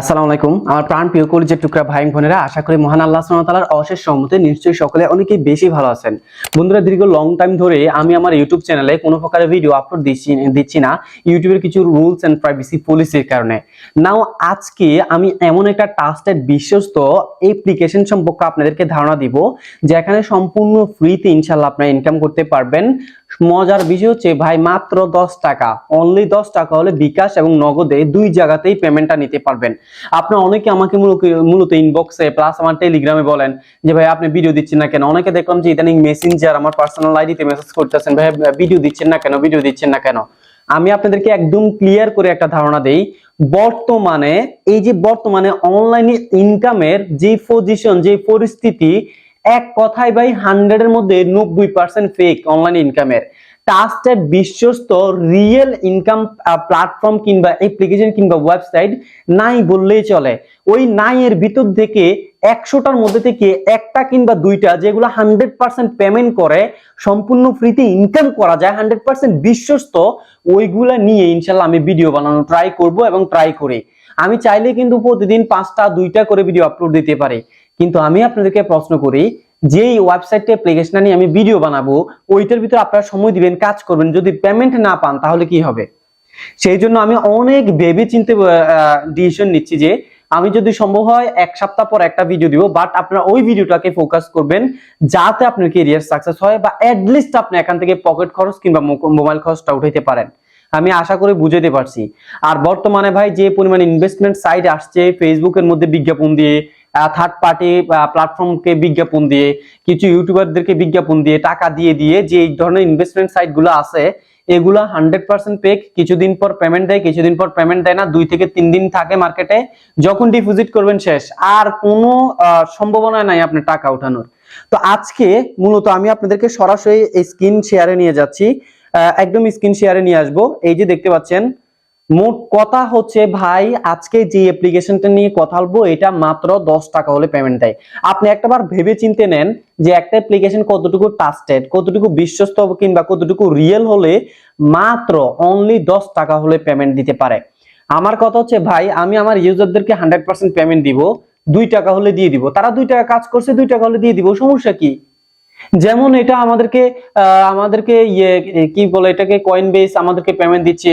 আসসালামু আলাইকুম। আমার প্রাণ প্রিয় কলিজের টুকরা ভাই বোনেরা, আশা করি মহান আল্লাহ তাআলার অশেষ সম্মতে নিশ্চয়ই সকলে অনেকেই বেশি ভালো আছেন। বন্ধুরা, দীর্ঘ লং টাইম ধরে আমি আমার ইউটিউব চ্যানেলে কোনো প্রকারের ভিডিও আপলোড দিচ্ছি দিচ্ছি না। ইউটিউবের কিছু রুলস এন্ড প্রাইভেসি পলিসির কারণে। নাও আজকে আমি এমন একটা ট্রাস্টেড বিশ্বস্ত অ্যাপ্লিকেশন সম্পর্কে আপনাদেরকে ধারণা দিব, যেখানে সম্পূর্ণ ফ্রিতে ইনশাল্লাহ আপনারা ইনকাম করতে পারবেন। মজার বিষয় হচ্ছে, ভাই, মাত্র দশ টাকা। অনলি দশ টাকা হলে বিকাশ এবং নগদে দুই জায়গাতেই পেমেন্টটা নিতে পারবেন। আপনার অনেকে আমাকে মূলত ইনবক্সে প্লাস আমার টেলিগ্রামে বলেন যে, ভাই, আপনি ভিডিও দিচ্ছেন না কেন? অনেকে দেখলাম যে, ইদানিং মেসেঞ্জার আমার পার্সোনাল আইডিতে মেসেজ করতেছেন। ভাই ভিডিও দিচ্ছেন না কেন? ভিডিও দিচ্ছেন না কেন? আমি আপনাদেরকে একদম ক্লিয়ার করে একটা ধারণা দেই। বর্তমানে, এই যে বর্তমানে অনলাইনে ইনকামের যে পজিশন যে পরিস্থিতি এক কথায় ভাই হান্ড্রেডের মধ্যে নব্বই পার্সেন্ট ফেক অনলাইন ইনকামের ট্রাস্টেড বিশ্বস্ত রিয়েল ইনকাম প্ল্যাটফর্ম কিংবা অ্যাপ্লিকেশন কিংবা ওয়েবসাইট নাই বললেই চলে। ওই নাই এর ভিতর থেকে একশোটার মধ্যে থেকে একটা কিংবা দুইটা যেগুলো হান্ড্রেড পার্সেন্ট পেমেন্ট করে, সম্পূর্ণ ফ্রিতে ইনকাম করা যায় হান্ড্রেড পার্সেন্ট বিশ্বস্ত, ওইগুলা নিয়ে ইনশাল্লাহ আমি ভিডিও বানানো ট্রাই করব এবং ট্রাই করি। আমি চাইলে কিন্তু প্রতিদিন পাঁচটা, দুইটা করে ভিডিও আপলোড দিতে পারি। কিন্তু আমি আপনাদেরকে প্রশ্ন করি, যেই ওয়েবসাইটে অ্যাপ্লিকেশন নিয়ে আমি ভিডিও বানাবো, ওইটার ভিতরে আপনারা সময় দিবেন, কাজ করবেন, যদি পেমেন্ট না পান তাহলে কি হবে? সেই জন্য আমি অনেক ভেবে চিন্তে ডিসিশন নিচ্ছি যে আমি যদি সম্ভব হয় এক সপ্তাহ পর একটা ভিডিও দিব বাট আপনারা ওই ভিডিওটাকে ফোকাস করবেন যাতে আপনার কেরিয়ার সাকসেস হয় বা লিস্ট আপনি এখান থেকে পকেট খরচ কিংবা মোবাইল খরচটা উঠাইতে পারেন। আমি আশা করি বুঝাইতে পারছি। আর বর্তমানে ভাই যে পরিমাণ ইনভেস্টমেন্ট সাইট আসছে ফেসবুকের মধ্যে বিজ্ঞাপন দিয়ে থার্ড পার্টি প্ল্যাটফর্মকে বিজ্ঞাপন দিয়ে, কিছু ইউটিউবারদেরকে বিজ্ঞাপন দিয়ে, টাকা দিয়ে দিয়ে যে এই ধরনের ইনভেস্টমেন্ট সাইটগুলো আছে, এগুলো হান্ড্রেড পার্সেন্ট পেক কিছুদিন পর পেমেন্ট দেয়, কিছুদিন পর পেমেন্ট দেয় না, দুই থেকে তিন দিন থাকে মার্কেটে যখন ডিপোজিট করবেন শেষ। আর কোনো সম্ভাবনা নাই আপনার টাকা ওঠানোর তো আজকে মূলত আমি আপনাদেরকে সরাসরি এই স্ক্রিন শেয়ারে নিয়ে যাচ্ছি। একদম স্ক্রিন শেয়ারে নিয়ে আসব। এই যে দেখতে পাচ্ছেন মোট কথা হচ্ছে, ভাই, আজকে যে অ্যাপ্লিকেশনটা নিয়ে কথা বলব, এটা মাত্র দশ টাকা হলে পেমেন্ট দেয়। আপনি একটাবার ভেবে চিনতে নেন যে একটা অ্যাপ্লিকেশন কতটুকু ট্রাস্টেড কতটুকু বিশ্বস্ত কিংবা কতটুকু রিয়েল হলে মাত্র অনলি দশ টাকা হলে পেমেন্ট দিতে পারে। আমার কথা হচ্ছে, ভাই, আমি আমার ইউজারদেরকে হান্ড্রেড পার্সেন্ট পেমেন্ট দিব, দুই টাকা হলে দিয়ে দিব। তারা দুই টাকা কাজ করছে, দুই টাকা হলে দিয়ে দিব, সমস্যা কি? যেমন এটা আমাদেরকে আহ, আমাদেরকে ইয়ে কি বলে এটাকে কয়েন বেস আমাদেরকে পেমেন্ট দিচ্ছে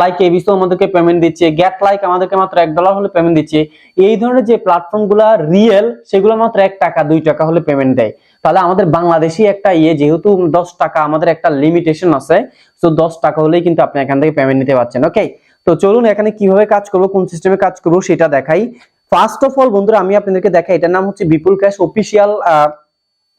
লাইক এবিসো আমাদেরকে পেমেন্ট দিচ্ছে গ্যাট লাইক আমাদেরকে মাত্র এক ডলার হলে পেমেন্ট দিচ্ছে। এই ধরনের যে প্ল্যাটফর্মগুলা রিয়েল সেগুলো মাত্র এক টাকা দুই টাকা হলে পেমেন্ট দেয়। তাহলে আমাদের বাংলাদেশি একটা ইয়ে যেহেতু দশ টাকা আমাদের একটা লিমিটেশন আছে তো দশ টাকা হলেই কিন্তু আপনি এখান থেকে পেমেন্ট নিতে পারছেন ওকে তো চলুন এখানে কীভাবে কাজ করব কোন সিস্টেমে কাজ করব সেটা দেখাই। ফার্স্ট অফ অল বন্ধুরা আমি আপনাদেরকে দেখাই এটার নাম হচ্ছে বিপুল ক্যাশ অফিসিয়াল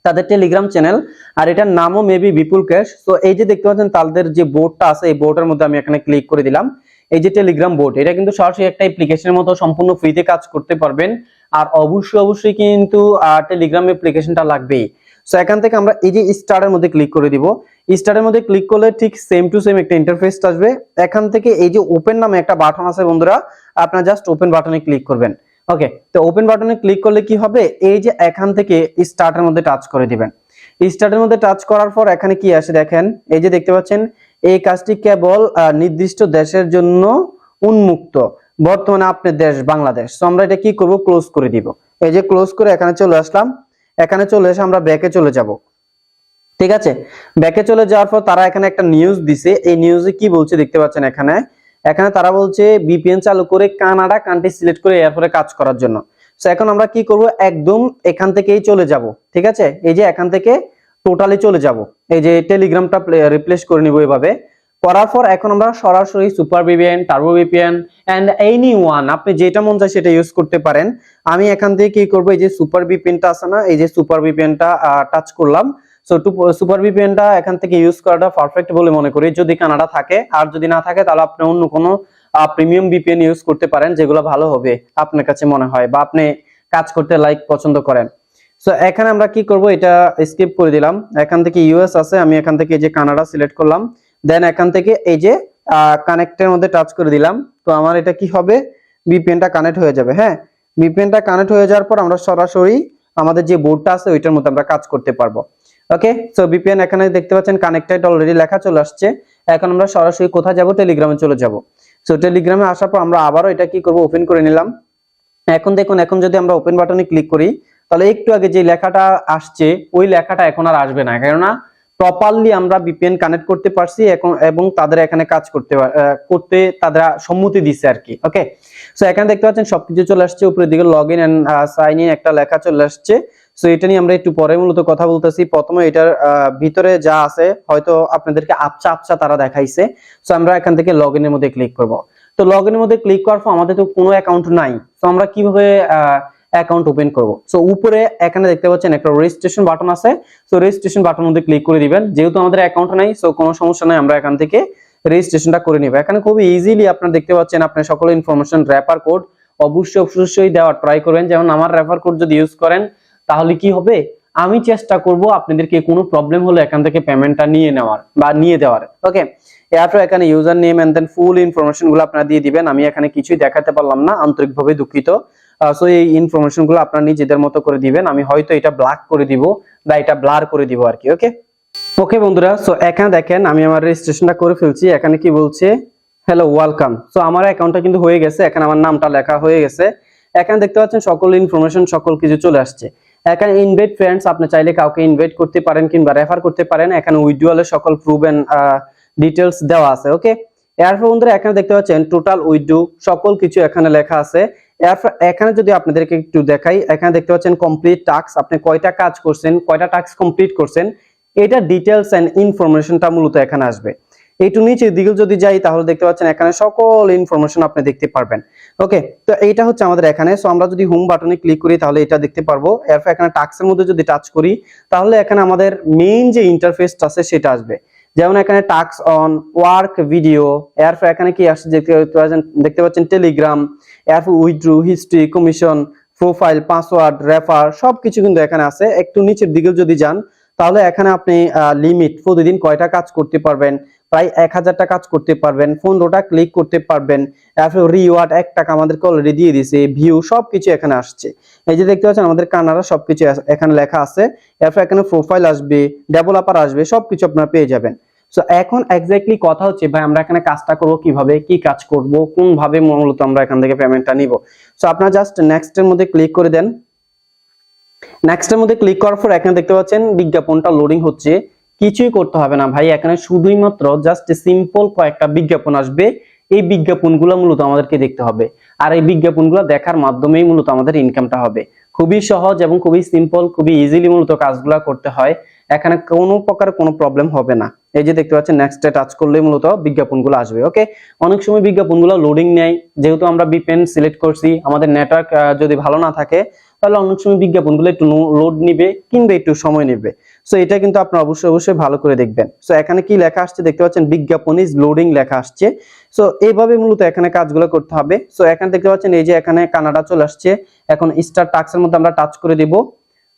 তাদের টেলিগ্রাম চ্যানেল আর এটার নামও মেবি বিপুল ক্যাশ তো এই যে দেখতে পাচ্ছেন, তাদের যে বোর্ডটা আছে, এই বোর্ডের মধ্যে আমি এখানে ক্লিক করে দিলাম। এই যে টেলিগ্রাম বোর্ড এটা কিন্তু সরাসরি একটা অ্যাপ্লিকেশনের মতো সম্পূর্ণ ফ্রিতে কাজ করতে পারবেন। আর অবশ্যই অবশ্যই কিন্তু টেলিগ্রাম অ্যাপ্লিকেশনটা লাগবেই। সো এখান থেকে আমরা এই যে স্টারের মধ্যে ক্লিক করে দিব। স্টারের মধ্যে ক্লিক করলে ঠিক সেম টু সেম একটা ইন্টারফেস আসবে। এখান থেকে এই যে ওপেন নামে একটা বাটন আছে বন্ধুরা, আপনারা জাস্ট ওপেন বাটনে ক্লিক করবেন। ওকে তো ওপেন বাটনে ক্লিক করলে কি হবে? এই যে এখান থেকে স্টার্টের মধ্যে টাচ করে দিবেন। স্টার্টের মধ্যে টাচ করার পর এখানে কি আসে দেখেন? এই যে দেখতে পাচ্ছেন, এই কাজটি কেবল নির্দিষ্ট দেশের জন্য উন্মুক্ত। বর্তমানে আপনার দেশ বাংলাদেশ। তো আমরা এটা কি করব? ক্লোজ করে দিব। এই যে ক্লোজ করে এখানে চলে আসলাম। এখানে চলে এসে আমরা ব্যাকে চলে যাব। ঠিক আছে? ব্যাকে চলে যাওয়ার পর তারা এখানে একটা নিউজ দিছে। এই নিউজে কি বলছে দেখতে পাচ্ছেন এখানে? এখানে তারা বলছে বিপিএন চালু করে কানাডা কান্ট্রি সিলেক্ট করে এরপরে কাজ করার জন্য। সো এখন আমরা কি করব? একদম এখান থেকেই চলে যাব, ঠিক আছে? এই যে এখান থেকে টোটালি চলে যাব। এই যে টেলিগ্রামটা রিপ্লেস করে নিব এভাবে। করার পর এখন আমরা সরাসরি super VPN turbo VPN and any one আপনি যেটা মন চায় সেটা ইউজ করতে পারেন। আমি এখান থেকে কি করব? এই যে সুপার ভিপিএনটা আছে না, এই যে সুপার ভিপিএনটা টাচ করলাম। সো সুপার ভিপিএনটা এখান থেকে ইউজ করাটা পারফেক্ট বলে মনে করি। যদি কানাডা থাকে, আর যদি না থাকে, তাহলে আপনি অন্য কোনো প্রিমিয়াম ভিপিএন ইউজ করতে পারেন, যেগুলো ভালো হবে আপনার কাছে মনে হয় বা আপনি কাজ করতে লাইক পছন্দ করেন। সো এখানে আমরা কি করব, এটা স্কিপ করে দিলাম। এখান থেকে ইউএস আছে, আমি এখান থেকে যে কানাডা সিলেক্ট করলাম। দেন এখান থেকে এই যে কানেক্টের মধ্যে টাচ করে দিলাম। তো আমার এটা কি হবে? ভিপিএনটা কানেক্ট হয়ে যাবে হ্যাঁ? ভিপিএনটা কানেক্ট হয়ে যাওয়ার পর আমরা সরাসরি আমাদের যে বোর্ডটা আছে, ওইটার মধ্যে আমরা কাজ করতে পারব। ওকে সো ভিপিএন এখানে দেখতে পাচ্ছেন কানেক্টেড অলরেডি লেখা চলে আসছে। এখন আমরা সরাসরি কোথায় যাব? টেলিগ্রামে চলে যাব। সো টেলিগ্রামে আসার পর আমরা আবারও এটা কি করব? ওপেন করে নিলাম। এখন দেখুন, এখন যদি আমরা ওপেন বাটনে ক্লিক করি, তাহলে একটু আগে যে লেখাটা আসছে, ওই লেখাটা এখন আর আসবে না। কেননা প্রপারলি আমরা ভিপিএন কানেক্ট করতে পারছি এবং তাদের এখানে কাজ করতে করতে তারা সম্মতি দিচ্ছে আর কি ওকে সো এখানে দেখতে পাচ্ছেন সবকিছু চলে আসছে উপরের দিকে log in and sign in একটা লেখা চলে আসছে। সো এটা নিয়ে আমরা একটু পরে মূলত কথা বলতেছি। প্রথমে এটার আহ, ভিতরে যা আছে হয়তো আপনাদেরকে আপচা আপচা তারা দেখাইছে। সো আমরা এখান থেকে লগ মধ্যে ক্লিক করব। তো লগ মধ্যে ক্লিক করার পর আমাদের তো কোনো অ্যাকাউন্ট নাই। তো আমরা কীভাবে অ্যাকাউন্ট ওপেন করব। সো উপরে এখানে দেখতে পাচ্ছেন একটা রেজিস্ট্রেশন বাটন আছে। সো রেজিস্ট্রেশন বাটন মধ্যে ক্লিক করে দিবেন। যেহেতু আমাদের অ্যাকাউন্ট নাই সো কোনো সমস্যা নাই, আমরা এখান থেকে রেজিস্ট্রেশনটা করে নিব। এখানে খুব ইজিলি আপনারা দেখতে পাচ্ছেন আপনার সকল ইনফরমেশন র্যাপার কোড অবশ্যই অবশ্যই দেওয়ার ট্রাই করবেন। যেমন আমার রেফার কোড যদি ইউজ করেন, তাহলে কি হবে? আমি চেষ্টা করব আপনাদেরকে কোনো প্রবলেম হলে এখান থেকে পেমেন্টটা নিয়ে নেওয়ার বা নিয়ে দেওয়ার। ওকে এরপর এখানে user name and then full ইনফরমেশনগুলো আপনারা দিয়ে দিবেন। আমি এখানে কিছুই দেখাতে পারলাম না, আন্তরিকভাবে দুঃখিত। সো এই ইনফরমেশনগুলো আপনারা নিজেদের মতো করে দিবেন। আমি হয়তো এটা ব্ল্যাক করে দিব বা এটা ব্লার করে দিব আর কি ওকে ওকে বন্ধুরা সো এখানে দেখেন আমি আমার রেজিস্ট্রেশনটা করে ফেলছি। এখানে কি বলছে? হ্যালো ওয়েলকাম সো আমার অ্যাকাউন্টটা কিন্তু হয়ে গেছে। এখানে আমার নামটা লেখা হয়ে গেছে। এখানে দেখতে পাচ্ছেন সকল ইনফরমেশন সকল কিছু চলে আসছে। এখানে ইনভাইট ফ্রেন্ডস আপনি চাইলে কাউকে ইনভাইট করতে পারেন কিংবা রেফার করতে পারেন। এখানে উইড্রোয়ালের সকল প্রুভেন ডিটেলস দেওয়া আছে ওকে এরপর বন্ধুরা, এখানে দেখতে পাচ্ছেন টোটাল উইড্রো সকল কিছু এখানে লেখা আছে। এরপর এখানে যদি আপনাদেরকে একটু দেখাই, এখানে দেখতে পাচ্ছেন কমপ্লিট টাস্ক আপনি কয়টা কাজ করছেন, কয়টা টাস্ক কমপ্লিট করছেন, এটা ডিটেলস এন্ড ইনফরমেশনটা মূলত এখানে আসবে। একটু নিচের দিকে যদি যাই, তাহলে দেখতে পাচ্ছেন এখানে সকল ইনফরমেশন আপনি দেখতে পারবেন ওকে তো এইটা হচ্ছে আমাদের এখানে সো আমরা যদি হোম বাটনে ক্লিক করি, তাহলে এটা দেখতে পারব। এরপর এখানে টাস্কের মধ্যে যদি টাচ করি, তাহলে এখানে আমাদের মেইন যে ইন্টারফেসটা আছে, সেটা আসবে। যেমন এখানে টাক্স অন ওয়ার্ক ভিডিও এরপর এখানে কি আসছে দেখতে পাচ্ছেন টেলিগ্রাম এরপর withdraw history commission profile password refer সবকিছু কিন্তু এখানে আছে। একটু নিচের দিকে যদি যান, তাহলে এখানে আপনি লিমিট প্রতিদিন কয়টা কাজ করতে পারবেন? প্রায় এক হাজারটা কাজ করতে পারবেন, পনেরোটা ক্লিক করতে পারবেন। রিওয়ার্ড এক টাকা আমাদেরকে অলরেডি দিয়ে দিছে ভিউ সবকিছু এখানে আসছে। এই যে দেখতে পাচ্ছেন, আমাদের কানাডা সবকিছু এখানে লেখা আছে। এরপর এখানে প্রোফাইল আসবে ডেভেলপার আসবে, সবকিছু আপনারা পেয়ে যাবেন। সো এখন এক্স্যাক্টলি কথা হচ্ছে, ভাই, আমরা এখানে কাজটা করব কীভাবে, কি কাজ করব কোন ভাবে মূলত আমরা এখান থেকে পেমেন্টটা নিব। সো আপনারা জাস্ট নেক্সট এর মধ্যে ক্লিক করে দেন। নেক্সট এর মধ্যে ক্লিক করার পর এখানে দেখতে পাচ্ছেন, বিজ্ঞাপনটা লোডিং হচ্ছে। কিছুই করতে হবে না ভাই। এখানে শুধুই মাত্র জাস্ট সিম্পল কয়েকটা বিজ্ঞাপন আসবে। এই বিজ্ঞাপনগুলো মূলত আমাদেরকে দেখতে হবে। আর এই বিজ্ঞাপনগুলো দেখার মাধ্যমেই মূলত আমাদের ইনকামটা হবে। খুবই সহজ এবং খুবই সিম্পল খুবই ইজিলি মূলত কাজগুলো করতে হয়। এখানে কোনো প্রকার কোনো প্রবলেম হবে না। এই যে দেখতে পাচ্ছেন নেক্সটে টাচ করলে মূলত বিজ্ঞাপনগুলো আসবে ওকে অনেক সময় বিজ্ঞাপনগুলো লোডিং নেয়। যেহেতু আমরা বিপেন সিলেক্ট করছি, আমাদের নেটওয়ার্ক যদি ভালো না থাকে তাহলে অনেক সময় বিজ্ঞাপনগুলো একটু লোড নিবে কিংবা একটু সময় নেবে। সো এটা কিন্তু আপনারা অবশ্যই অবশ্যই ভালো করে দেখবেন। সো এখানে কি লেখা আসছে? দেখতে পাচ্ছেন, বিজ্ঞাপন ইজ লোডিং লেখা আসছে। সো এইভাবে মূলত এখানে কাজগুলো করতে হবে। সো এখানে দেখতে পাচ্ছেন, এই যে এখানে কানাডা চলে আসছে। এখন স্টার টাক্সের মধ্যে আমরা টাচ করে দিব।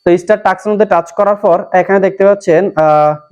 তো স্টার টাক্সের মধ্যে টাচ করার পর এখানে দেখতে পাচ্ছেন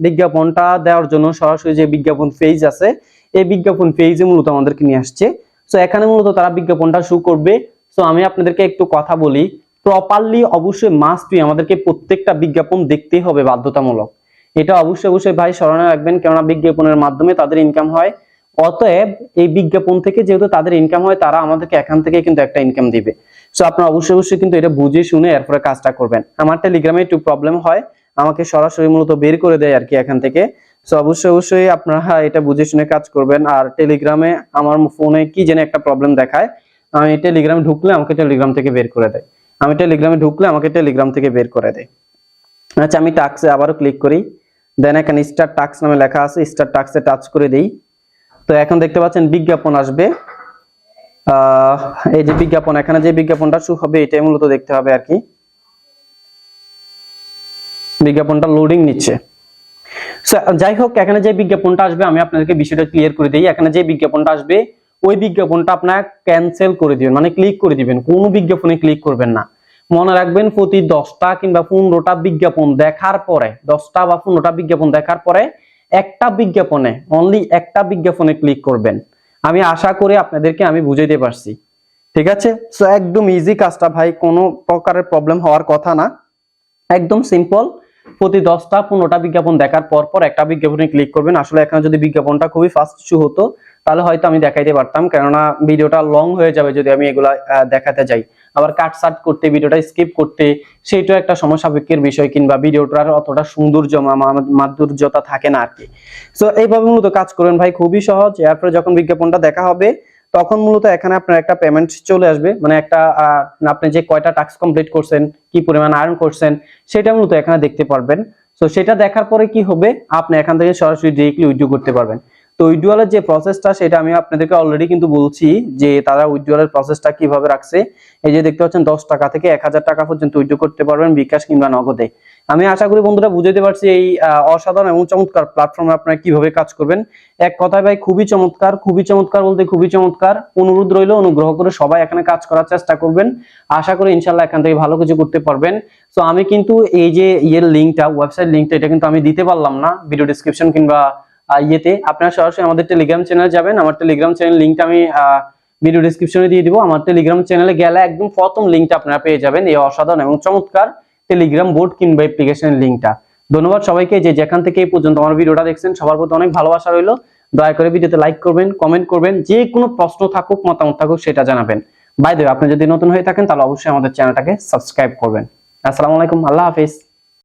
বিজ্ঞাপনটা দেওয়ার জন্য সরাসরি যে বিজ্ঞাপন পেজ আছে, এই বিজ্ঞাপন পেজে মূলত আমাদেরকে নিয়ে আসছে। সো এখানে মূলত তারা বিজ্ঞাপনটা শু করবে। সো আমি আপনাদেরকে একটু কথা বলি। প্রপারলি অবশ্যই মাস্টই আমাদেরকে প্রত্যেকটা বিজ্ঞাপন দেখতেই হবে বাধ্যতামূলক। এটা অবশ্যই অবশ্যই ভাই স্মরণে রাখবেন, কেননা বিজ্ঞাপনের মাধ্যমে তাদের ইনকাম হয়। অতএব এই বিজ্ঞাপন থেকে যেহেতু তাদের ইনকাম হয়, তারা আমাদেরকে এখান থেকে কিন্তু একটা ইনকাম দিবে। সো আপনারা অবশ্যই অবশ্যই কিন্তু এটা বুঝে শুনে এরপরে কাজটা করবেন। আমার টেলিগ্রামে একটু প্রবলেম হয়, আমাকে সরাসরি মূলত বের করে দেয় আর কি এখান থেকে। সো অবশ্যই অবশ্যই আপনারা এটা বুঝে শুনে কাজ করবেন। আর টেলিগ্রামে আমার ফোনে কি যেন একটা প্রবলেম দেখায়, আমি টেলিগ্রামে ঢুকলে আমাকে টেলিগ্রাম থেকে বের করে দেয়। আমি টেলিগ্রামে ঢুকলে আমাকে টেলিগ্রাম থেকে বের করে দেয়। আচ্ছা আমি টাক্সে আবারও ক্লিক করি। দেন এখানে স্টার টাক্স নামে লেখা আছে স্টার টাক্সে টাচ করে দেই। তো এখন দেখতে পাচ্ছেন বিজ্ঞাপন আসবে। এই যে বিজ্ঞাপন, এখানে যে বিজ্ঞাপনটা শু হবে, এটাই মূলত দেখতে হবে আর কি। বিজ্ঞাপনটা লোডিং নিচ্ছে। যাই হোক, এখানে যে বিজ্ঞাপনটা আসবে, আমি আপনাদেরকে বিষয়টা ক্লিয়ার করে দিই। এখানে যে বিজ্ঞাপনটা আসবে, ওই বিজ্ঞাপনটা আপনার ক্যান্সেল করে দিবেন মানে ক্লিক করে দিবেন। কোনো বিজ্ঞাপনে ক্লিক করবেন না। মনে রাখবেন, প্রতি দশটা কিংবা পনেরোটা বিজ্ঞাপন দেখার পরে, দশটা বা পনেরোটা বিজ্ঞাপন দেখার পরে একটা বিজ্ঞাপনে অনলি একটা বিজ্ঞাপনে ক্লিক করবেন। আমি আশা করি আপনাদেরকে আমি বুঝাইতে পারছি। ঠিক আছে? সো একদম ইজি কাজটা ভাই, কোনো প্রকারের প্রবলেম হওয়ার কথা না। একদম সিম্পল প্রতি দশটা, পনেরোটা বিজ্ঞাপন দেখার পর পর একটা বিজ্ঞাপনে ক্লিক করবেন। আসলে এখানে যদি বিজ্ঞাপনটা খুবই ফাস্ট ইস্যু হতো, তাহলে হয়তো আমি দেখাইতে পারতাম। কেননা ভিডিওটা লং হয়ে যাবে যদি আমি এগুলা দেখাতে যাই। আবার কাট সাট করতে, ভিডিওটা স্কিপ করতে, সেইটাও একটা সময় সাপেক্ষের বিষয় কিংবা ভিডিওটার অতটা সৌন্দর্য মাধুর্যতা থাকে না আর কি সো এইভাবে মূলত কাজ করবেন ভাই, খুবই সহজ। এরপরে যখন বিজ্ঞাপনটা দেখা হবে, তখন মূলত এখানে আপনার একটা পেমেন্ট চলে আসবে। মানে একটা আপনি যে কয়টা টাস্ক কমপ্লিট করছেন, কি পরিমাণ আর্ন করছেন, সেটা মূলত এখানে দেখতে পারবেন। তো সেটা দেখার পরে কি হবে? আপনি এখান থেকে সরাসরি ডিরেক্টলি উইথড্র করতে পারবেন। তো উইথড্রয়ালের যে প্রসেসটা সেটা আমি আপনাদেরকে অলরেডি কিন্তু বলছি যে তারা উইথড্রয়ালের প্রসেসটা কীভাবে রাখছে। এই যে দেখতে পাচ্ছেন, দশ টাকা থেকে এক হাজার টাকা পর্যন্ত উইথড্র করতে পারবেন বিকাশ কিংবা নগদে। আমি আশা করি বন্ধুরা বুঝতে পারছি এই অসাধারণ এবং চমৎকার প্ল্যাটফর্মে আপনারা কীভাবে কাজ করবেন। এক কথায় ভাই, খুবই চমৎকার খুবই চমৎকার বলতে খুবই চমৎকার। অনুরোধ রইল, অনুগ্রহ করে সবাই এখানে কাজ করার চেষ্টা করবেন। আশা করি ইনশাল্লাহ এখান থেকে ভালো কিছু করতে পারবেন। তো আমি কিন্তু এই যে ইয়ের লিঙ্কটা ওয়েবসাইট লিঙ্কটা এটা কিন্তু আমি দিতে পারলাম না। ভিডিও ডিসক্রিপশন কিংবা ইয়েতে। আপনারা সরাসরি আমাদের টেলিগ্রাম চ্যানেলে যাবেন। আমার টেলিগ্রাম চ্যানেল লিঙ্কটা আমি ভিডিও ডিসক্রিপশনে দিয়ে দিব। আমার টেলিগ্রাম চ্যানেলে গেলে একদম প্রথম লিঙ্কটা আপনারা পেয়ে যাবেন। এই অসাধারণ এবং চমৎকার টেলিগ্রাম বোর্ড কিংবা অ্যাপ্লিকেশনের লিঙ্কটা ধন্যবাদ সবাইকে যে যেখান থেকে এই পর্যন্ত আমার ভিডিওটা দেখছেন। সবার প্রতি অনেক ভালোবাসা রইল। দয়া করে ভিডিওতে লাইক করবেন কমেন্ট করবেন, যে কোনো প্রশ্ন থাকুক, মতামত থাকুক, সেটা জানাবেন। বাই আপনি যদি নতুন হয়ে থাকেন, তাহলে অবশ্যই আমাদের চ্যানেলটাকে সাবস্ক্রাইব করবেন। আসসালামু আলাইকুম। আল্লাহ হাফিজ।